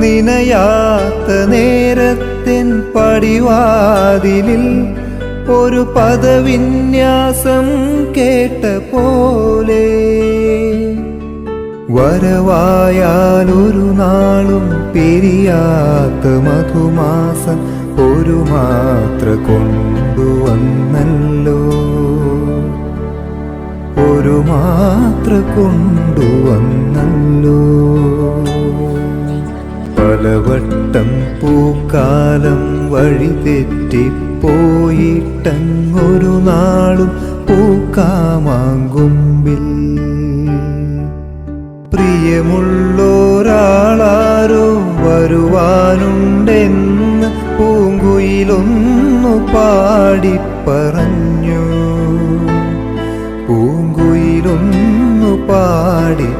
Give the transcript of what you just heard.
നിനയാത്ത നേരത്തിൻ പടിവാതിലിൽ ഒരു പദവിന്യാസം കേട്ട പോലെ. വരവായാലൊരു നാളും പിരിയാത്ത മധുമാസം ഒരു മാത്ര കൊണ്ടുവന്നല്ലോ. ഒരു മാത്ര കൊണ്ടുവന്നല്ലോ. പലവട്ടം പൂക്കാലം വഴി തെറ്റിപ്പോയിട്ടങ്ങൊരു നാളും പൂക്കാമാങ്കുമ്പിൽ. പ്രിയമുള്ളോരാളാരോ വരുവാനുണ്ടെന്ന് പൂങ്കുയിലൊന്നു പാടിപ്പറഞ്ഞു. പൂങ്കുയിലൊന്നു പാടി